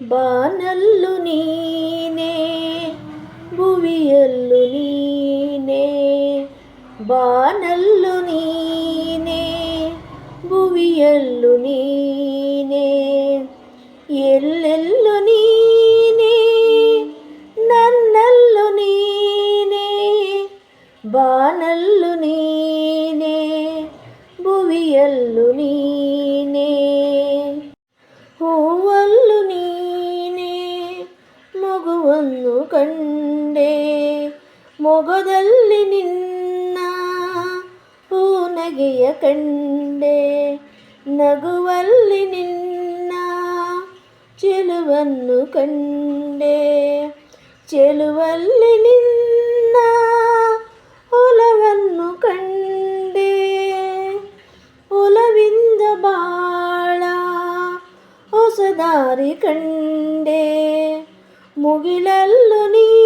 ಬಾನಲ್ಲು ನೀನೇ ಭುವಿಯಲ್ಲು ನೀನೇ ಬಾನಲ್ಲು ನೀನೇ ಭುವಿಯಲ್ಲು ನೀನೇ ಎಲ್ಲೆಲ್ಲು ನೀನೇ ನನ್ನಲ್ಲು ನೀನೇ ಬಾನಲ್ಲು ನೀನೇ ಭುವಿಯಲ್ಲು ನೀನೇ ಮೊಗದಲ್ಲಿ ನಿನ್ನ ಹೂನಗೆಯ ಕಂಡೆ ನಗುವಲ್ಲಿ ನಿನ್ನ ಚೆಲುವನ್ನು ಕಂಡೆ ಚೆಲುವಲ್ಲಿ ನಿನ್ನ ಹೊಲವನ್ನು ಕಂಡೆ ಒಲವಿಂದ ಬಾಳ ಹೊಸ ದಾರಿ ಕಂಡೆ ಮುಗಿಲಲ್ಲು ನೀನೇ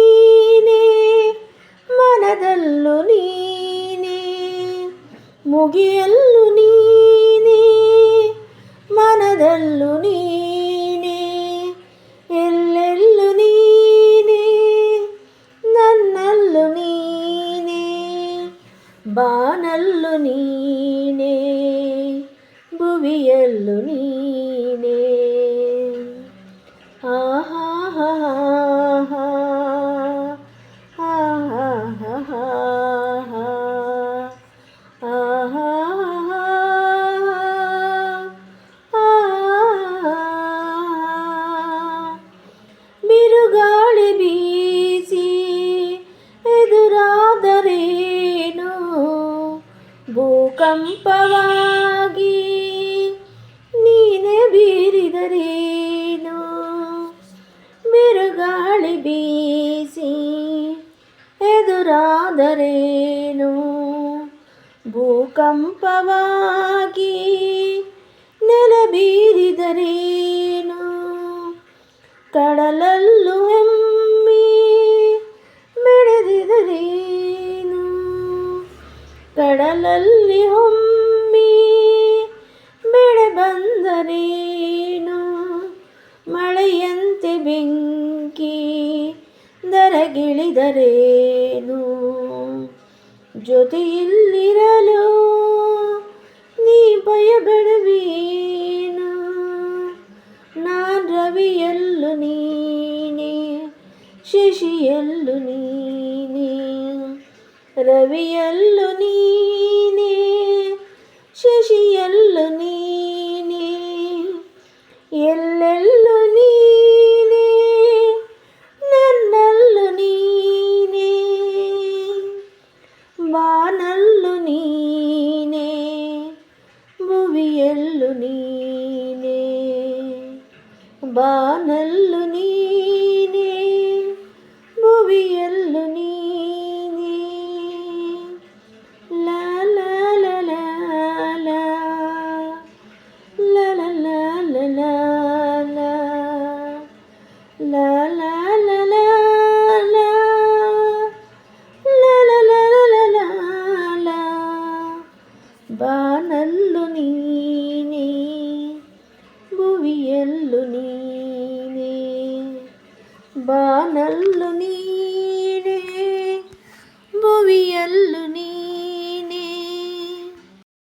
ಮುಗಿಯಲ್ಲು ನೀನೇ ಮನದಲ್ಲೂ ನೀನೇ ಎಲ್ಲೆಲ್ಲೂ ನೀನೇ ನನ್ನಲ್ಲೂ ನೀನೇ ಬಾನಲ್ಲು ನೀನೇ ಭುವಿಯಲ್ಲು ನೀನೇ ಭೂಕಂಪವಾಗಿ ನೀನೆ ಬೀರಿದರೇನು? ಬಿರುಗಾಳಿ ಬೀಸಿ ಎದುರಾದರೇನು? ಭೂಕಂಪವಾಗಿ ನೆಲ ಬೀರಿದರೇನು? ಕಡಲಲ್ಲೂ ಕಡಲಲ್ಲಿ ಹೊಮ್ಮಿ ಬೆಳೆ ಬಂದರೇನು ಮಳೆಯಂತೆ ಬೆಂಕಿ ದರಗಿಳಿದರೇನು? ಜೊತೆಯಲ್ಲಿರಲು ನೀ ಭಯಬೇಡವೇನು? ನಾನ್ ರವಿಯಲ್ಲು ನೀನೆ, ಶಶಿಯಲ್ಲೂ ನೀನೆ, ರವಿಯಲ್ಲು ನೀನೆ. ಶಶಿಯಲ್ಲು ನೀನೆ ಎಲ್ಲೆಲ್ಲೂ ನೀನೆ ನನ್ನಲ್ಲು ನೀನೆ ಬಾನಲ್ಲು ನೀನೆ ಭುವಿಯಲ್ಲು ನೀನೆ ಬಾನಲ್ಲು ನೀನೆ ఎల్లు నీనే భువి ఎల్లు నీనే బానల్లు నీనే భువి ఎల్లు